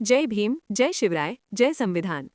जय भीम जय शिवराय जय संविधान.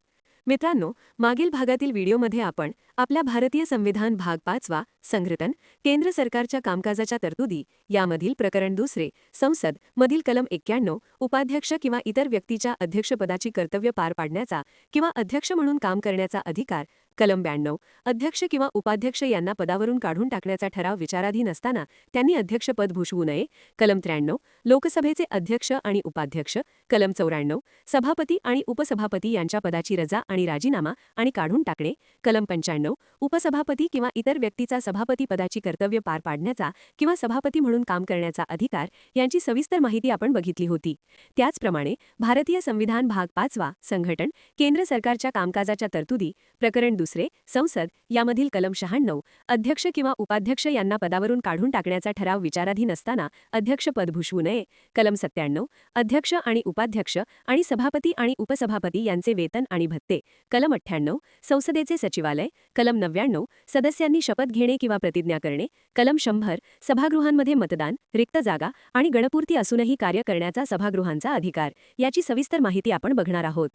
मित्रांनो मागील भागातील व्हिडिओमध्ये आपण आपल्या भारतीय संविधान भाग पाचवा संघटन केंद्र सरकारच्या कामकाजाच्या तरतुदी यामधील प्रकरण दुसरे संसद मधील कलम एक्क्याण्णव उपाध्यक्ष किंवा इतर व्यक्तीच्या अध्यक्षपदाची कर्तव्य पार पाडण्याचा किंवा अध्यक्ष म्हणून काम करण्याचा अधिकार कलम ब्याण्णव अध्यक्ष किंवा उपाध्यक्ष यांना पदावरून काढून टाकण्याचा ठराव विचाराधीन असताना त्यांनी अध्यक्षपद भूषवू नये. कलम त्र्याण्णव. लोकसभेचे अध्यक्ष आणि उपाध्यक्ष. कलम चौऱ्याण्णव. सभापती आणि उपसभापती यांच्या पदाची रजा आणि राजीनामा आणि काढून टाकणे. कलम पंच्याण्णव. उपसभापती किंवा इतर व्यक्तीचा सभापती पदाची कर्तव्य पार पाडण्याचा किंवा सभापती म्हणून काम करण्याचा अधिकार यांची सविस्तर माहिती आपण बघितली होती. त्याचप्रमाणे भारतीय संविधान भाग पाचवा संघटन केंद्र सरकारच्या कामकाजाच्या तरतुदी प्रकरण दुसरे संसद यामधील कलम शहाण्णव अध्यक्ष किंवा उपाध्यक्ष यांना पदावरून काढून टाकण्याचा ठराव विचाराधीन असताना अध्यक्षपद भूषवू नये. कलम सत्त्याण्णव अध्यक्ष आणि उपाध्यक्ष आणि सभापती आणि उपसभापती यांचे वेतन आणि भत्ते. कलम अठ्ठ्याण्णव संसदेचे सचिवालय. कलम नव्याण्णव सदस्यांनी शपथ घेणे किंवा प्रतिज्ञा करणे. कलम शंभर सभागृहांमध्ये मतदान रिक्त जागा आणि गणपूर्ती असूनही कार्य करण्याचा सभागृहांचा अधिकार. याची सविस्तर माहिती आपण बघणार आहोत.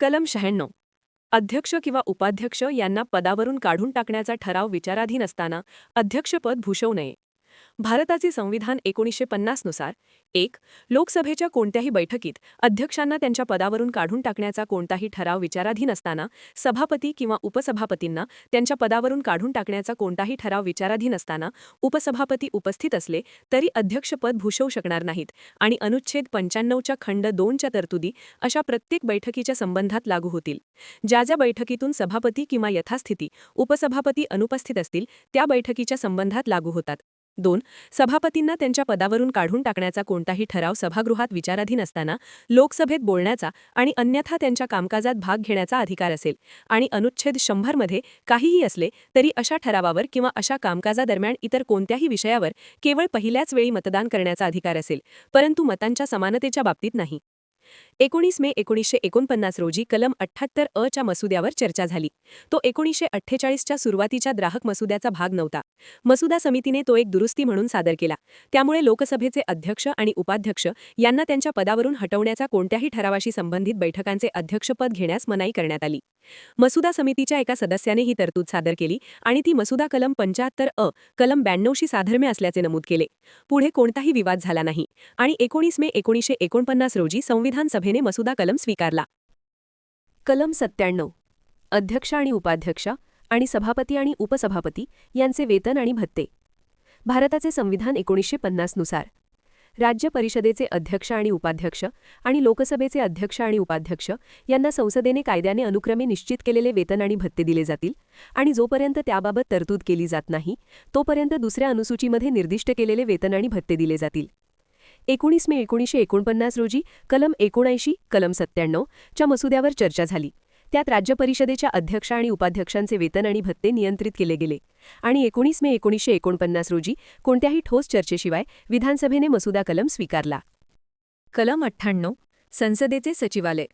कलम शहाण्णव अध्यक्ष किंवा उपाध्यक्ष यांना पदावरून काढून टाकण्याचा ठराव विचाराधीन असताना अध्यक्षपद भूषवू नये. भारताचे संविधान एकोणीसशे पन्नासनुसार एक लोकसभेच्या कोणत्याही बैठकीत अध्यक्षांना त्यांच्या पदावरून काढून टाकण्याचा कोणताही ठराव विचाराधीन असताना सभापती किंवा उपसभापतींना त्यांच्या पदावरून काढून टाकण्याचा कोणताही ठराव विचाराधीन असताना उपसभापती उपस्थित असले तरी अध्यक्षपद भूषवू शकणार नाहीत आणि अनुच्छेद पंच्याण्णवच्या खंड दोनच्या तरतुदी अशा प्रत्येक बैठकीच्या संबंधात लागू होतील. ज्या ज्या बैठकीतून सभापती किंवा यथास्थिती उपसभापती अनुपस्थित असतील त्या बैठकीच्या संबंधात लागू होतात. दोन सभापतींना त्यांच्या पदावरून काढून टाकण्याचा कोणताही ठराव सभागृहात विचाराधीन असताना लोकसभेत बोलण्याचा आणि अन्यथा त्यांच्या कामकाजात भाग घेण्याचा अधिकार असेल आणि अनुच्छेद शंभरमध्ये काहीही असले तरी अशा ठरावावर किंवा अशा कामकाजादरम्यान इतर कोणत्याही विषयावर केवळ पहिल्याच वेळी मतदान करण्याचा अधिकार असेल परंतु मतांच्या समानतेच्या बाबतीत नाही. एकोणीस मे एकोणीसशे एकोणपन्नास रोजी कलम अठ्ठ्याहत्तर अ च्या मसुद्यावर चर्चा झाली. तो एकोणीसशे अठ्ठेचाळीसच्या सुरुवातीच्या ग्राहक मसुद्याचा भाग नव्हता. मसुदा समितीने तो एक दुरुस्ती म्हणून सादर केला. त्यामुळे लोकसभेचे अध्यक्ष आणि उपाध्यक्ष यांना त्यांच्या पदावरून हटवण्याचा कोणत्याही ठरावाशी संबंधित बैठकांचे अध्यक्षपद घेण्यास मनाई करण्यात आली. मसुदा समितीच्या एका सदस्याने ही तरतूद सादर केली आणि ती मसुदा कलम पंच्याहत्तर अ कलम ब्याण्णवशी साधर्म्य असल्याचे नमूद केले. पुढे कोणताही विवाद झाला नाही आणि एकोणीस मे एकोणीसशे एकोणपन्नास रोजी संविधान सभेने मसुदा कलम स्वीकारला. कलम सत्त्याण्णव. अध्यक्ष आणि उपाध्यक्ष आणि सभापती आणि उपसभापती यांचे वेतन आणि भत्ते. भारताचे संविधान एकोणीसशे पन्नासनुसार राज्य परिषदेचे अध्यक्ष आणि उपाध्यक्ष आणि लोकसभेचे अध्यक्ष आणि उपाध्यक्ष यांना संसदेने कायद्याने अनुक्रमे निश्चित केलेले वेतन आणि भत्ते दिले जातील आणि जोपर्यंत त्याबाबत तरतूद केली जात नाही तोपर्यंत दुसऱ्या अनुसूचीमध्ये निर्दिष्ट केलेले वेतन आणि भत्ते दिले जातील. एकोणीस मे एकोणीसशे एकोणपन्नास रोजी कलम एकोणऐंशी कलम सत्त्याण्णव च्या मसुद्यावर चर्चा झाली. त्यात राज्य परिषदेच्या अध्यक्ष आणि उपाध्यक्षांचे वेतन आणि भत्ते नियंत्रित केले गेले. आणि एकोणीस मे एकोणीसशे एकोणपन्नास रोजी कोणत्याही ठोस चर्चेशिवाय विधानसभेने मसुदा कलम स्वीकारला. कलम अठ्ठ्याण्णव संसदेचे सचिवालय.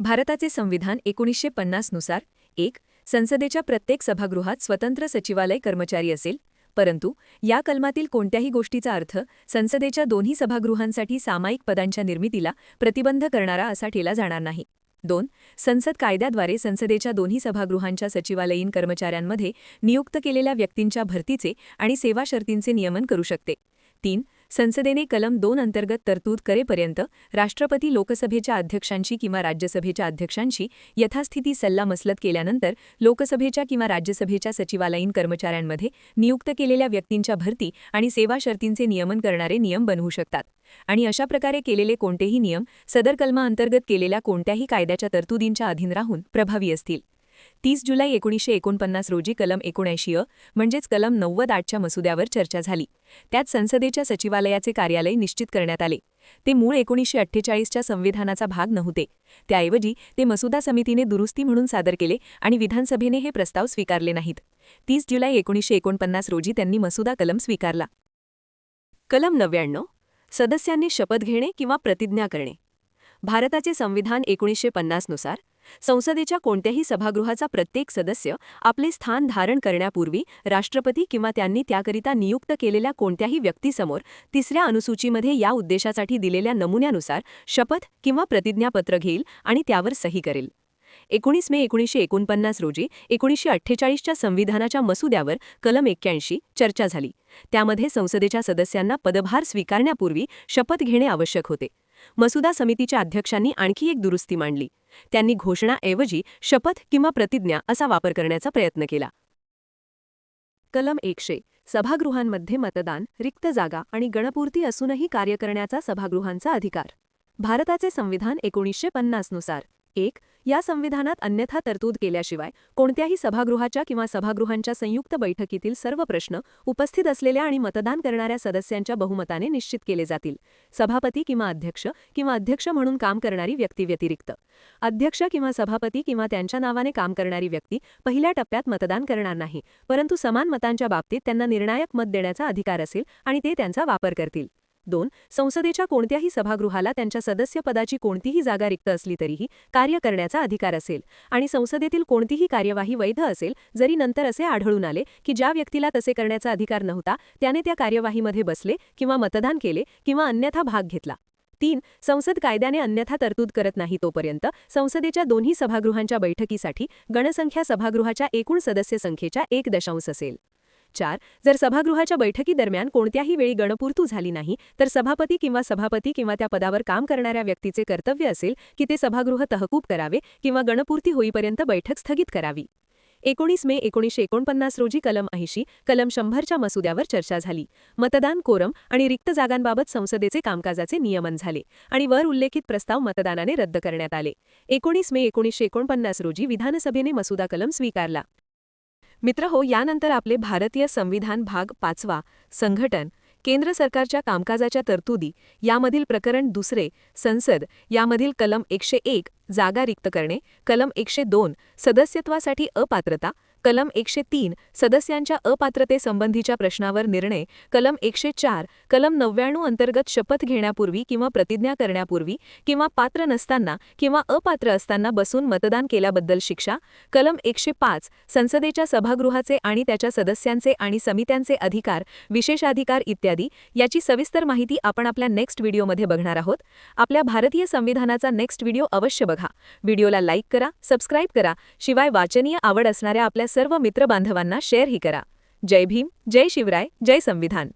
भारताचे संविधान एकोणीसशे पन्नासनुसार एक संसदेच्या प्रत्येक सभागृहात स्वतंत्र सचिवालय कर्मचारी असेल परंतु या कलमातील कोणत्याही गोष्टीचा अर्थ संसदेच्या दोन्ही सभागृहांसाठी सामायिक पदांच्या निर्मितीला प्रतिबंध करणारा असा ठेला जाणार नाही. दोन संसद कायद्याद्वारे संसदेच्या दोन्ही सभागृहांच्या सचिवालयीन कर्मचाऱ्यांमध्ये नियुक्त केलेल्या व्यक्तींच्या भरतीचे आणि सेवा शर्तींचे नियमन करू शकते. तीन संसदेने कलम दोन अंतर्गत तरतूद करेपर्यंत राष्ट्रपती लोकसभेच्या अध्यक्षांशी किंवा राज्यसभेच्या अध्यक्षांशी यथास्थिती सल्लामसलत केल्यानंतर लोकसभेच्या किंवा राज्यसभेच्या सचिवालयीन कर्मचाऱ्यांमध्ये नियुक्त केलेल्या व्यक्तींच्या भरती आणि सेवा शर्तींचे नियमन करणारे नियम बनवू शकतात. आणि अशा प्रकारे केलेले कोणतेही नियम सदर कलमाअंतर्गत केलेल्या कोणत्याही कायद्याच्या तरतुदींच्या अधीन राहून प्रभावी असतील. तीस जुलै एकोणीसशे एकोणपन्नास रोजी कलम एकोणऐंशी अ म्हणजेच कलम नव्वद आठच्या मसुद्यावर चर्चा झाली. त्यात संसदेच्या सचिवालयाचे कार्यालय निश्चित करण्यात आले. ते मूळ एकोणीसशे अठ्ठेचाळीसच्या संविधानाचा भाग नव्हते. त्याऐवजी ते मसुदा समितीने दुरुस्ती म्हणून सादर केले आणि विधानसभेने हे प्रस्ताव स्वीकारले नाहीत. तीस जुलै एकोणीसशे एकोणपन्नास रोजी त्यांनी मसुदा कलम स्वीकारला. कलम नव्याण्णव. सदस्यांनी शपथ घेणे किंवा प्रतिज्ञा करणे. भारताचे संविधान एकोणीसशे पन्नासनुसार संसदेच्या कोणत्याही सभागृहाचा प्रत्येक सदस्य आपले स्थान धारण करण्यापूर्वी राष्ट्रपती किंवा त्यांनी त्याकरिता नियुक्त केलेल्या कोणत्याही व्यक्तीसमोर तिसऱ्या अनुसूचीमध्ये या उद्देशासाठी दिलेल्या नमुन्यानुसार शपथ किंवा प्रतिज्ञापत्र घेईल आणि त्यावर सही करेल. एकोणीस मे एकोणीसशे एकोणपन्नास रोजी एकोणीसशे अठ्ठेचाळीसच्या संविधानाच्या मसुद्यावर कलम एक्क्याऐंशी चर्चा झाली. त्यामध्ये संसदेच्या सदस्यांना पदभार स्वीकारण्यापूर्वी शपथ घेणे आवश्यक होते. मसुदा समितीच्या अध्यक्षांनी आणखी एक दुरुस्ती मांडली. त्यांनी घोषणाऐवजी शपथ किंवा प्रतिज्ञा असा वापर करण्याचा प्रयत्न केला. कलम एकशे सभागृहांमध्ये मतदान रिक्त जागा आणि गणपूर्ती असूनही कार्य करण्याचा सभागृहांचा अधिकार. भारताचे संविधान एकोणीसशे पन्नासनुसार एक या संविधानात अन्यथा तरतूद केल्याशिवाय कोणत्याही सभागृहाच्या किंवा सभागृहांच्या संयुक्त बैठकीतील सर्व प्रश्न उपस्थित असलेल्या आणि मतदान करणाऱ्या सदस्यांच्या बहुमताने निश्चित केले जातील. सभापती किंवा अध्यक्ष किंवा अध्यक्ष म्हणून काम करणारी व्यक्ती व्यतिरिक्त. अध्यक्ष किंवा सभापती किंवा त्यांच्या नावाने काम करणारी व्यक्ती पहिल्या टप्प्यात मतदान करणार नाही परंतु समान मतांच्या बाबतीत त्यांना निर्णायक मत देण्याचा अधिकार असेल आणि ते त्यांचा वापर करतील. दोन संसदेच्या कोणत्याही सभागृहाला त्यांच्या सदस्यपदाची कोणतीही जागा रिक्त असली तरीही कार्य करण्याचा अधिकार असेल. आणि संसदेतील कोणतीही कार्यवाही वैध असेल जरी नंतर असे आढळून आले की ज्या व्यक्तीला तसे करण्याचा अधिकार नव्हता त्याने त्या कार्यवाहीमध्ये बसले किंवा मतदान केले किंवा अन्यथा भाग घेतला. तीन संसद कायद्याने अन्यथा तरतूद करत नाही तोपर्यंत संसदेच्या दोन्ही सभागृहांच्या बैठकीसाठी गणसंख्या सभागृहाच्या एकूण सदस्य संख्येच्या एक दशांश असेल. चार जर सभागृहाच्या बैठकीदरम्यान कोणत्याही वेळी गणपूर्तू झाली नाही तर सभापती किंवा सभापती किंवा त्या पदावर काम करणाऱ्या व्यक्तीचे कर्तव्य असेल की ते सभागृह तहकूब करावे किंवा गणपूर्ती होईपर्यंत बैठक स्थगित करावी. एकोणीस मे एकोणीसशे एकोणपन्नास रोजी कलम ऐंशी कलम शंभरच्या मसुद्यावर चर्चा झाली. मतदान कोरम आणि रिक्त जागांबाबत संसदेचे कामकाजाचे नियमन झाले आणि वर उल्लेखित प्रस्ताव मतदानाने रद्द करण्यात आले. एकोणीस मे एकोणीसशे एकोणपन्नास रोजी विधानसभेने मसुदा कलम स्वीकारला. मित्र हो यानंतर आपले भारतीय संविधान भाग पाचवा संघटन केंद्र सरकारच्या कामकाजाच्या तरतुदी यामधील प्रकरण दुसरे संसद यामधील कलम एकशे एक जागा रिक्त करणे कलम एकशे दोन सदस्यत्वासाठी अपात्रता कलम एकशे तीन सदस्यांच्या अपात्रतेसंबंधीच्या प्रश्नावर निर्णय कलम एकशे चार कलम नव्याण्णव अंतर्गत शपथ घेण्यापूर्वी किंवा प्रतिज्ञा करण्यापूर्वी किंवा पात्र नसताना किंवा अपात्र असताना बसून मतदान केल्याबद्दल शिक्षा कलम एकशे पाच संसदेच्या सभागृहाचे आणि त्याच्या सदस्यांचे आणि समित्यांचे अधिकार विशेषाधिकार इत्यादी याची सविस्तर माहिती आपण आपल्या नेक्स्ट व्हिडिओमध्ये बघणार आहोत. आपल्या भारतीय संविधानाचा नेक्स्ट व्हिडिओ अवश्य बघा. व्हिडिओला लाईक करा सबस्क्राईब करा. शिवाय वाचनीय आवड असणाऱ्या आपल्या सर्व मित्रबांधवांना शेअरही करा. जय भीम जय शिवराय जय संविधान.